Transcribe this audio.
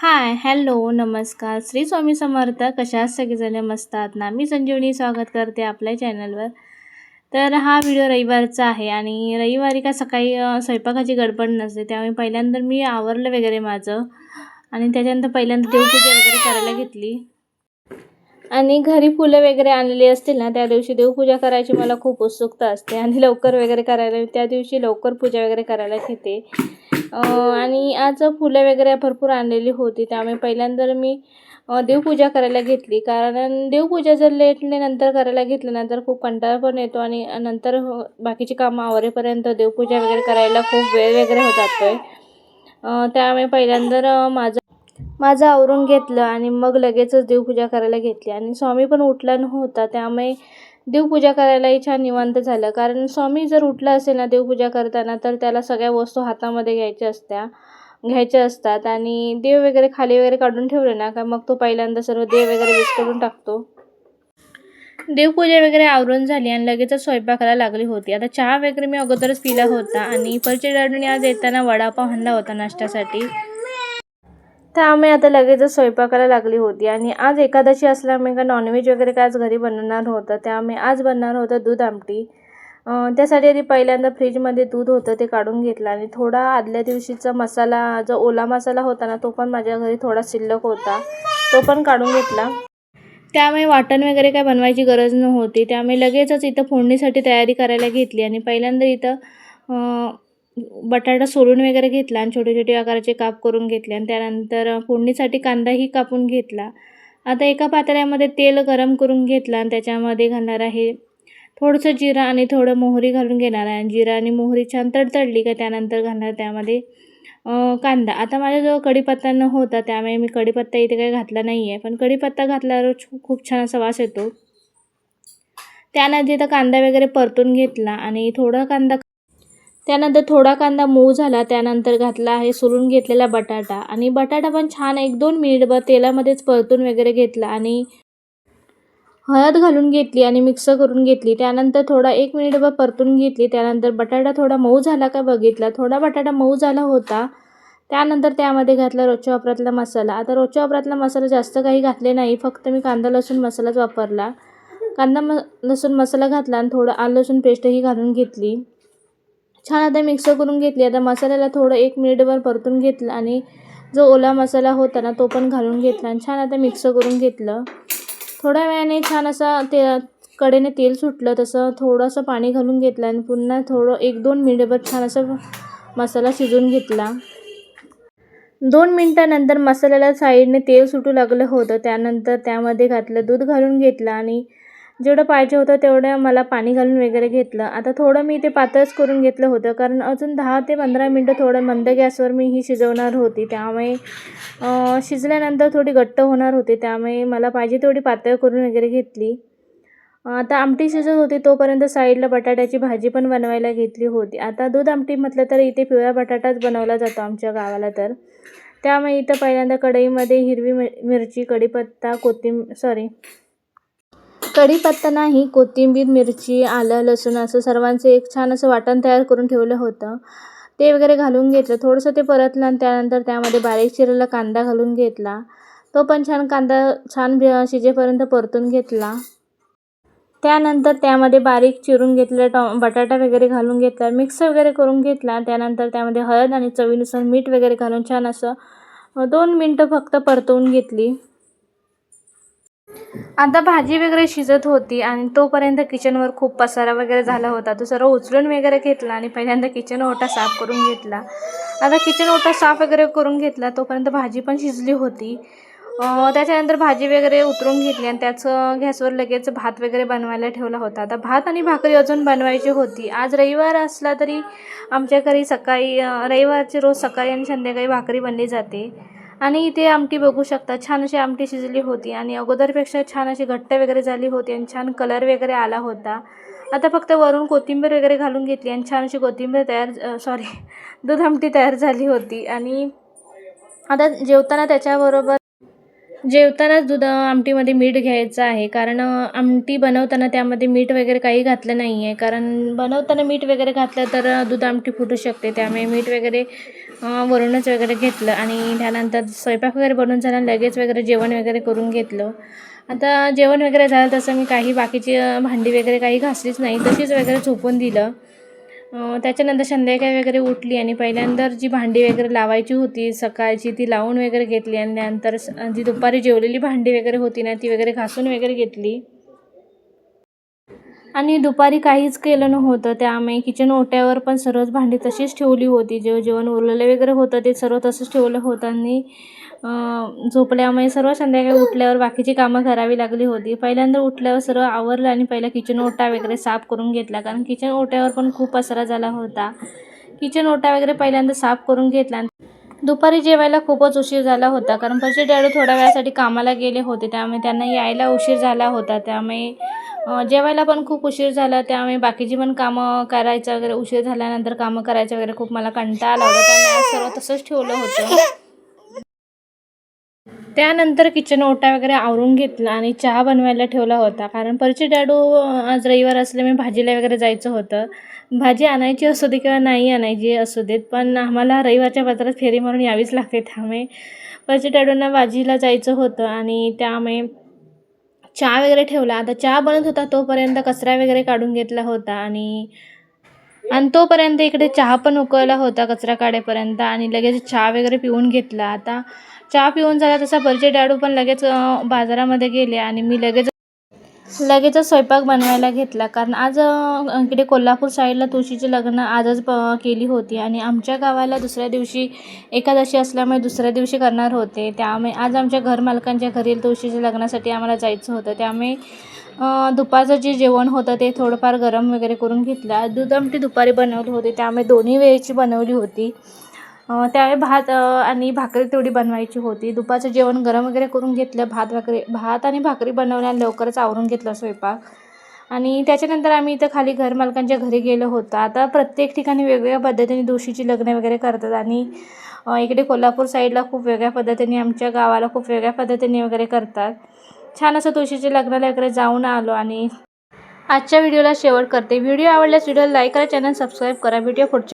Hi hello नमस्कार. श्री स्वामी समर्थ. कशा आहात सगळेजण? मस्त आहात ना? मी संजीवनी स्वागत करते आपल्या चॅनलवर. तर हा व्हिडिओ रविवारचा आहे आणि रविवारी का सकाळी स्वयंपाकाची गडबड नसते. त्यामुळे पहिल्यांदा मी आवरलं वगैरे माझं आणि त्याच्यानंतर पहिल्यांदा देवपूजा वगैरे करायला घेतली. आणि घरी फुलं वगैरे आणलेली असतील ना त्या दिवशी देवपूजा करायची मला खूप उत्सुकता असते आणि लवकर वगैरे करायला त्या दिवशी लवकर पूजा वगैरे करायला घेते. आणि आज फुलं वगैरे भरपूर आणलेली होती त्यामुळे पहिल्यांदा मी देवपूजा करायला घेतली. कारण देवपूजा जर लेटने नंतर करायला घेतल्यानंतर खूप कंटाळा पण येतो आणि नंतर हो, बाकीची कामं आवरेपर्यंत देवपूजा वगैरे करायला खूप वेळ वगैरे होत जातो आहे त्यामुळे पहिल्यांदा माझं माझं आवरून घेतलं आणि मग लगेचच देवपूजा करायला घेतली. आणि स्वामी पण उठला नव्हता त्यामुळे देवपूजा करायलाही छान निवांत झालं. कारण स्वामी जर उठला असेल ना देवपूजा करताना तर त्याला सगळ्या वस्तू हातामध्ये घ्यायच्या असत्या घ्यायच्या असतात. आणि देव वगैरे खाली वगैरे काढून ठेवले ना का मग तो पहिल्यांदा सर्व देव वगैरे विस्कळून टाकतो. देवपूजा वगैरे आवरून झाली आणि लगेचच स्वयंपाकाला लागली होती. आता चहा वगैरे मी अगोदरच पिला होता आणि परचे डॅडूने आज येताना वडापाव आणला होता नाश्त्यासाठी. त्यामुळे आता लगेचच स्वयंपाकाला लागली होती. आणि आज एकादशी असल्यामुळे का नॉनव्हेज वगैरे काय आज घरी बनवणार होतं त्यामुळे आज बनणार होतं दूध आमटी. त्यासाठी आधी पहिल्यांदा फ्रीजमध्ये दूध होतं ते काढून घेतलं. आणि थोडा आदल्या दिवशीचा मसाला जो ओला मसाला होता ना तो पण माझ्या घरी थोडा शिल्लक होता. तो पण काढून घेतला. त्यामुळे वाटण वगैरे काय बनवायची गरज नव्हती. त्यामुळे लगेचच इथं फोडणीसाठी तयारी करायला घेतली. आणि पहिल्यांदा इथं बटाटा सोलून वगैरे घेतला आणि छोटे छोटे आकाराचे काप करून घेतले आणि त्यानंतर फोडणीसाठी कांदाही कापून घेतला. आता एका पातळ्यामध्ये तेल गरम करून घेतला आणि त्याच्यामध्ये घालणार आहे थोडंसं जिरा आणि थोडं मोहरी घालून घेणार आहे. आणि जिरा आणि मोहरी छान तडतडली का त्यानंतर घालणार त्यामध्ये कांदा. आता माझ्याजवळ कढीपत्ता न होता त्यामुळे मी कढीपत्ता इथे काही घातला नाही आहे पण कढीपत्ता घातल्यावर खूप छान असा वास येतो. त्यानंतर इथं कांदा वगैरे परतून घेतला आणि थोडा कांदा त्यानंतर थोडा कांदा मऊ झाला त्यानंतर घातला आहे सोलून घेतलेला बटाटा. आणि बटाटा पण छान एक दोन मिनिटभर तेलामध्येच परतून वगैरे घेतला आणि हळद घालून घेतली आणि मिक्स करून घेतली. त्यानंतर थोडा एक मिनिटभर परतून घेतली. त्यानंतर बटाटा थोडा मऊ झाला का बघितला. थोडा बटाटा मऊ झाला होता. त्यानंतर त्यामध्ये घातला रोजच्या वापरातला मसाला. आता रोजच्या वापरातला मसाला जास्त काही घातले नाही. फक्त मी कांदा लसूण मसालाच वापरला. कांदा म लसूण मसाला घातला आणि थोडं आलं लसूण पेस्टही घालून घेतली. छान आता मिक्स करून घेतली. आता मसाल्याला थोडं एक मिनिटभर परतून घेतलं आणि जो ओला मसाला होता ना तो पण घालून घेतला आणि छान आता मिक्स करून घेतलं. थोड्या वेळाने छान असा ते कडेने तेल सुटलं तसं थोडंसं पाणी घालून घेतलं आणि पुन्हा थोडं एक दोन मिनिटभर छान असं मसाला शिजवून घेतला. दोन मिनटानंतर मसाल्याला साईडने तेल सुटू लागलं होतं. त्यानंतर त्यामध्ये घातलं दूध घालून घेतलं आणि जेवढं पाहिजे होतं तेवढं मला पाणी घालून वगैरे घेतलं. आता थोडं मी ते पातळच करून घेतलं होतं. कारण अजून दहा ते पंधरा मिनटं थोडं मंद गॅसवर मी ही शिजवणार होती. त्यामुळे शिजल्यानंतर थोडी घट्ट होणार होती. त्यामुळे मला पाहिजे तेवढी पातळ करून वगैरे घेतली. आता आमटी शिजत होती. तोपर्यंत साईडला बटाट्याची भाजी पण बनवायला घेतली होती. आता दूध आमटी म्हटलं तर इथे पिवळा बटाटाच बनवला जातो आमच्या गावाला तर. त्यामुळे इथं पहिल्यांदा कढईमध्ये हिरवी मिरची कढीपत्ता कोथिंब सॉरी कढीपत्ता नाही कोथिंबीर मिरची आलं लसूण असं सर्वांचं एक छान असं वाटण तयार करून ठेवलं होतं. ते वगैरे घालून घेतलं. थोडंसं ते परतलं आणि त्यानंतर त्यामध्ये बारीक चिरलेला कांदा घालून घेतला. तो पण छान कांदा छान शिजेपर्यंत परतून घेतला. त्यानंतर त्यामध्ये बारीक चिरून घेतलं टॉ बटाटा वगैरे घालून घेतला. मिक्स वगैरे करून घेतला. त्यानंतर त्यामध्ये हळद आणि चवीनुसार मीठ वगैरे घालून छान असं दोन मिनटं फक्त परतवून घेतली. आता भाजी वगैरे शिजत होती आणि तोपर्यंत किचनवर खूप पसारा वगैरे झाला होता. तो सर्व उचलून वगैरे घेतला आणि पहिल्यांदा किचन ओटा साफ करून घेतला. आता किचन ओटा साफ वगैरे करून घेतला तोपर्यंत भाजी पण शिजली होती. त्याच्यानंतर भाजी वगैरे उतरून घेतली आणि त्याचं गॅसवर लगेच भात वगैरे बनवायला ठेवला होता. आता भात आणि भाकरी अजून बनवायची होती. आज रविवार असला तरी आमच्या घरी सकाळी रविवारची रोज सकाळी आणि संध्याकाळी भाकरी बनली जाते. आणि इथे आमटी बघू शकता. छान अशी आमटी शिजली होती आणि अगोदरपेक्षा छान अशी घट्ट वगैरे झाली होती आणि छान कलर वगैरे आला होता. आता फक्त वरून कोथिंबीर वगैरे घालून घेतली आणि छान अशी कोथिंबीर तयार सॉरी दूध आमटी तयार झाली होती. आणि आता जेवताना त्याच्याबरोबर जेवतानाच दूध आमटीमध्ये मीठ घ्यायचं आहे. कारण आमटी बनवताना त्यामध्ये मीठ वगैरे काही घातलं नाही आहे कारण बनवताना मीठ वगैरे घातलं तर दूध आमटी फुटू शकते. त्यामुळे मीठ वगैरे वरूनच वगैरे घेतलं. आणि त्यानंतर स्वयंपाक वगैरे बनवून झाला लगेच वगैरे जेवण वगैरे करून घेतलं. आता जेवण वगैरे झालं तसं मी काही बाकीची भांडी वगैरे काही घासलीच नाही. तशीच वगैरे झोपून दिलं. त्याच्यानंतर संध्याकाळी वगैरे उठली आणि पहिल्यांदा जी भांडी वगैरे लावायची होती सकाळची ती लावून वगैरे घेतली आणि त्यानंतर जी दुपारी जेवलेली भांडी वगैरे होती ना ती वगैरे घासून वगैरे घेतली. आणि दुपारी काहीच केलं नव्हतं. त्यामुळे किचन ओट्यावर पण सर्वच भांडी तशीच ठेवली होती. जे जेवण उरलेलं वगैरे होतं ते सर्व तसंच ठेवलं होतं आणि झोपल्यामुळे सर्व संध्याकाळी उठल्यावर बाकीची कामं करावी लागली होती. पहिल्यांदा उठल्यावर सर्व आवरलं आणि पहिला किचन ओटा वगैरे साफ करून घेतला. कारण किचन ओट्यावर पण खूप पसरा झाला होता. किचन ओटा वगैरे पहिल्यांदा साफ करून घेतला. दुपारी जेवायला खूपच उशीर झाला होता. कारण पचे डॅडू थोड्या वेळासाठी कामाला गेले होते. त्यामुळे त्यांना यायला उशीर झाला होता. त्यामुळे जेवायला पण खूप उशीर झाला. त्यामुळे बाकीची पण कामं करायचं वगैरे उशीर झाल्यानंतर कामं करायचं वगैरे खूप मला कंटाळा आला होता. त्यामुळे सर्व तसंच ठेवलं होतं. त्यानंतर किचन ओटा वगैरे आवरून घेतला आणि चहा बनवायला ठेवला होता. कारण परचे डॅडू आज रविवार असल्यामुळे भाजीला वगैरे जायचं होतं. भाजी आणायची असू दे किंवा नाही आणायची असू देत पण आम्हाला रविवारच्या बाजारात फेरी मारून यावीच लागते. त्यामुळे परचे डॅडूंना भाजीला जायचं होतं आणि त्यामुळे चहा वगैरे ठेवला. आता चहा बनत होता तोपर्यंत कचरा वगैरे काढून घेतला होता आणि आणि तोपर्यंत इकडे चहा पण उकळला होता कचरा काढेपर्यंत आणि लगेच चहा वगैरे पिऊन घेतला. आता चहा पिऊन झाला तसा बर्चे डॅडू पण लगेच बाजारामध्ये गेले आणि मी लगेच लगेचच स्वयंपाक बनवायला घेतला. कारण आज इकडे कोल्हापूर साईडला तुळशीचे लग्न आजच प केली होती. आणि आमच्या गावाला दुसऱ्या दिवशी एकादशी असल्यामुळे दुसऱ्या दिवशी करणार होते. त्यामुळे आज आमच्या घरमालकांच्या घरी तुळशीच्या लग्नासाठी आम्हाला जायचं होतं. त्यामुळे दुपारचं जे जेवण होतं ते थोडंफार गरम वगैरे करून घेतलं. दूध आमटी दुपारी बनवली होती. त्यामुळे दोन्ही वेळेची बनवली होती. त्यावेळी भात आणि भाकरी तेवढी बनवायची होती. दुपारचं जेवण गरम वगैरे करून घेतलं भात भाकरी भात आणि भाकरी बनवल्या लवकरच आवरून घेतलं स्वयंपाक. आणि त्याच्यानंतर आम्ही इथं खाली घरमालकांच्या घरी गेलो होतो. आता प्रत्येक ठिकाणी वेगवेगळ्या पद्धतीने दोषीची लग्न वगैरे करतात आणि इकडे कोल्हापूर साईडला खूप वेगळ्या पद्धतीने आमच्या गावाला खूप वेगळ्या पद्धतीने वगैरे करतात. छान असं तुळशीच्या लग्नाला वगैरे जाऊन आलो आणि आजच्या व्हिडिओला शेवट करते. व्हिडिओ आवडल्यास व्हिडिओला लाईक करा चॅनल सबस्क्राईब करा. व्हिडिओ पुढच्या